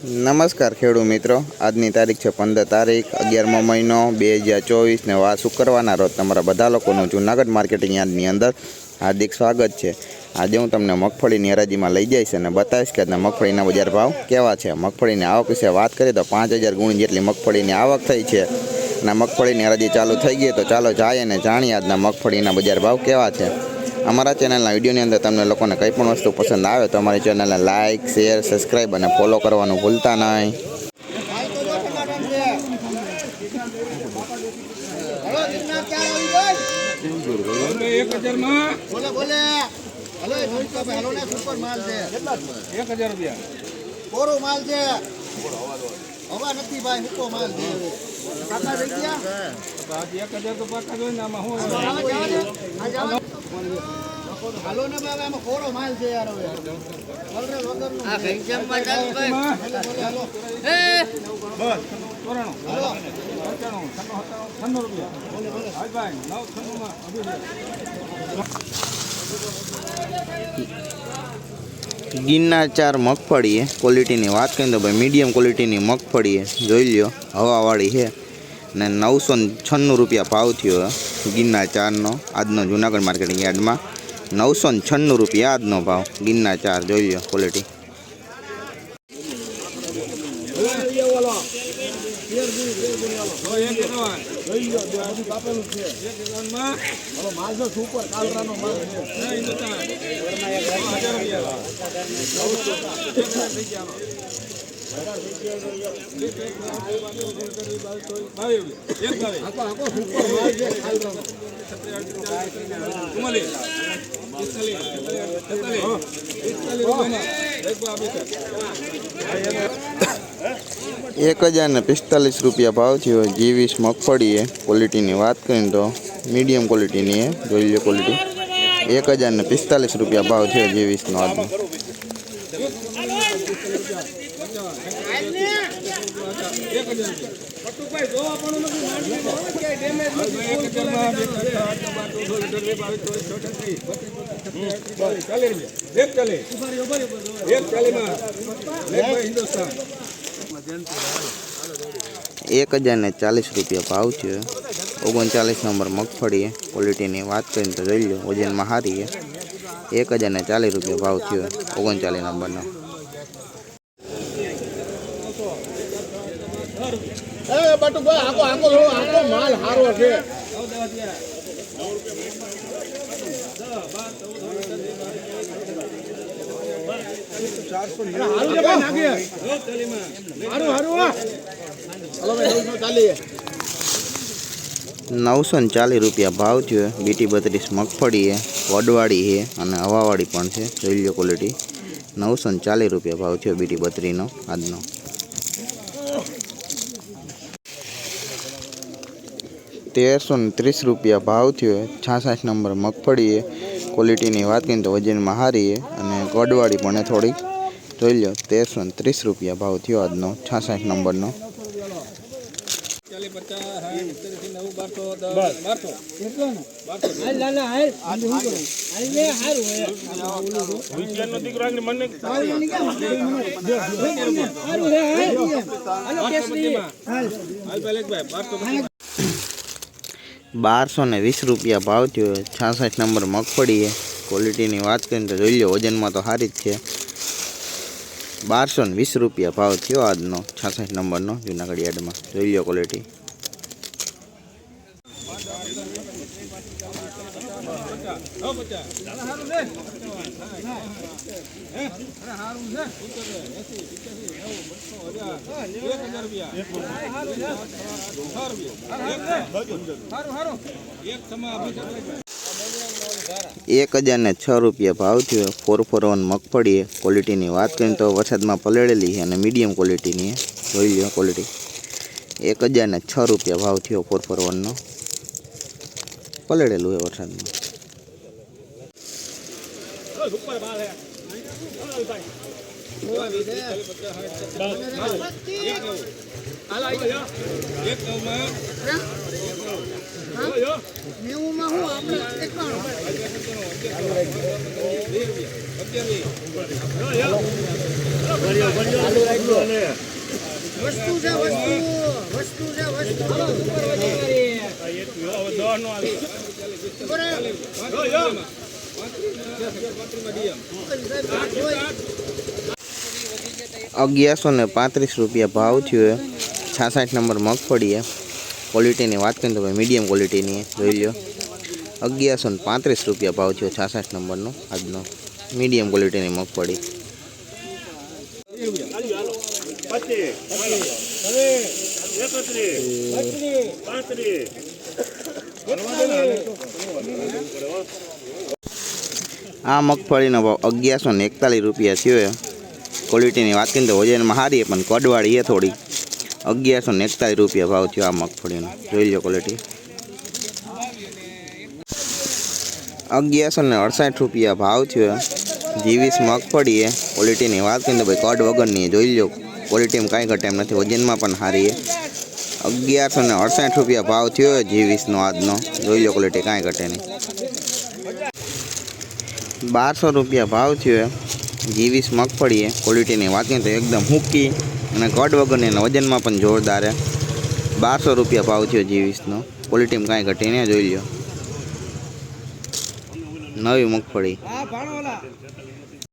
નમસ્કાર ખેડૂત મિત્રો. આજની તારીખ છે પંદર તારીખ, અગિયારમો મહિનો બે હજાર ચોવીસ ને વાર શુક્રવારના રોજ તમારા બધા લોકોનું જૂનાગઢ માર્કેટિંગ યાર્ડની અંદર હાર્દિક સ્વાગત છે. આજે હું તમને મગફળીની હરાજીમાં લઈ જઈશ અને બતાવીશ કે મગફળીના બજાર ભાવ કેવા છે. મગફળીની આવક વિશે વાત કરીએ તો પાંચ હજાર ગુણી જેટલી મગફળીની આવક થઈ છે. અને મગફળીની હરાજી ચાલુ થઈ ગઈ તો ચાલો જાય અને જાણીએ આજના મગફળીના બજાર ભાવ કેવા છે. અમારા ચેનલના વિડીયોની અંદર તમને લોકોને કંઈ પણ વસ્તુ પસંદ આવે તો અમારી ચેનલને લાઇક શેર સબસ્ક્રાઈબ અને ફોલો કરવાનું ભૂલતા નહીં. એક હજાર તો પાકા જોઈએ ને આમાં શું હાલો ને ભાઈ આમાં કોરો માલ છે યાર હવે. વગર વગરનું છે. એમાં બોલે, બોલે, હાલો. ચોરાણું પંચાણું છન્નું સત્તાણું છન્નું ભાઈ નવ છન્નુંમાં અભી લે. ચાર મગફળી ક્વોલિટીની વાત કરીએ તો ભાઈ મીડિયમ ક્વોલિટીની મગફળી જોઈ લ્યો હવાવાળી છે. ને નવસો છન્નું રૂપિયા ભાવ થયો છે ચારનો. આજનો જુનાગઢ માર્કેટિંગ યાર્ડમાં નવસો છન્નું રૂપિયા આજનો ભાવ. ગિરનાર ચાર જોઈ લ્યો ક્વોલિટી એક એકાવન. એક એકાવનમાં માલ છે સુપર કાલરાનો માલ છે નહીં, હિન્દુસ્તાન. હજાર રૂપિયા. એક હજાર થઈ ગયા આમાં. એક, એક, બાવીસ, બાવીસ. એક બાવીસ. આખો આખો સુપર માલ છે કાલરાનો ચુમ્માલીસ. પિસ્તાલીસ. તેતાલીસ. પિસ્તાલીસ રૂપિયામાં. એક બાવીસ. એક હજાર ને પિસ્તાલીસ રૂપિયા ભાવ થયો જીવીસ મગફળી છે ક્વોલિટીની વાત કરીએ તો મીડિયમ ક્વોલિટીની છે જોઈ લો ક્વોલિટી એક હજાર ને પિસ્તાલીસ રૂપિયા ભાવ થયો જીવીસનો આજનો એક હજાર એક હજારમાં બે ત્રણ, આઠ, નવ, બાર, ચૌદ, પંદર, વીસ, બાવીસ, ચોવીસ, ચોવીસ, ત્રીસ, બત્રીસ, બત્રીસ, ચાલીસ, ચાલીસ રૂપિયા. એક ચાલીસ. એક ચાલીસમાં. એક ભાઈ હિન્દુસ્તાન. એક હજાર ને ચાલીસ રૂપિયા ભાવ થયો ઓગણચાલીસ નંબર મગફળી છે ક્વોલિટીની વાત કરીને તો જોઈ લો વજનમાં સારી છે એક હજાર ને ચાલીસ રૂપિયા ભાવ થયો. ઓગણચાલીસ નંબરનો. એ નવસો ને ચાલીસ રૂપિયા ભાવ થયો. બીટી બત્રીસ મગફળી છે, વડવાળી છે અને હવાવાળી પણ છે. જોઈ લો ક્વોલિટી નવસો ને ચાલીસ રૂપિયા ભાવ થયો બીટી બત્રીનો આજનો. તેરસો ને ત્રીસ રૂપિયા ભાવ થયો. છાસઠ નંબર મગફળી છે. ક્વોલિટીની વાત કરીએ તો વજનમાં હારી છે અને ગોડવાળી પણ થોડીક. જોઈ લો તેરસો ને ત્રીસ રૂપિયા ભાવ થયો આજનો, છાસઠ નંબરનો. પચાસ, સાઠ, સિત્તેર, નેવું, બારસો, દસ, બારસો. બારસો પચીસમાં. હાલ ભાઈ, લેખ ભાઈ, બારસો પચીસમાં. બારસો ને વીસ રૂપિયા ભાવ થયો. છાસઠ નંબર મગફળી છે. ક્વોલિટીની વાત કરીને તો જોઈ લો વજનમાં તો સારી જ છે. બારસો ને વીસ રૂપિયા ભાવ થયો આજનો, છાસઠ નંબરનો જૂનાગઢ યાર્ડમાં જોઈ લો ક્વોલિટી. એક હજાર રૂપિયા. સો રૂપિયા. હારું, હારું. એક સમા અભી એક હજાર ને છ રૂપિયા ભાવ થયો. ફોર ફોર વન મગફળી ક્વોલિટીની વાત કરીએ તો વરસાદમાં પલળેલી છે અને મીડિયમ ક્વોલિટીની જોઈ લો ક્વોલિટી એક હજારને છ રૂપિયા ભાવ થયો ફોર ફોર વનનો પલળેલું છે વરસાદમાં. એક અગિયારસો ને પાંત્રીસ રૂપિયા ભાવ થયો છાસઠ નંબર મગફળી ક્વોલિટીની વાત કરીએ તો ભાઈ મીડિયમ ક્વોલિટીની. જોઈ લો અગિયારસો ને પાંત્રીસ રૂપિયા ભાવ થયો છાસઠ નંબરનો આજનો. મીડિયમ ક્વોલિટીની મગફળી. આ મગફળીનો ભાવ અગિયારસો ને એકતાલીસ રૂપિયા થયો. ક્વોલિટીની વાત કરીએ તો વજનમાં સારી પણ કડવાળી એ થોડી. અગિયારસો ને એકતાલીસ રૂપિયા ભાવ થયો આ મગફળીનો. જોઈ લો ક્વોલિટી અગિયારસો ને અડસાઠ રૂપિયા ભાવ થયો. જીવીસ મગફળી છે ક્વોલિટીની વાત કરીએ તો ભાઈ કડ વગરની છે. જોઈ લો ક્વોલિટીમાં કાંઈ ઘટે એમ નથી. વજનમાં પણ સારી છે. અગિયારસો ને અડસાઠ રૂપિયા ભાવ થયો છે જીવીસનો આજનો. જોઈ લો ક્વોલિટી કાંઈ ઘટે નહીં. બારસો રૂપિયા ભાવ થયો. છે જીવીસ મગફળી છે ક્વોલિટીની વાત કરીએ તો એકદમ હુકી. અને કડ વગરની એના વજનમાં પણ જોરદાર બારસો રૂપિયા ભાવ થયો જીવીસનો. ક્વોલિટીમાં કાંઈ ઘટી નહીં, જોઈ લો નવી મગફળી.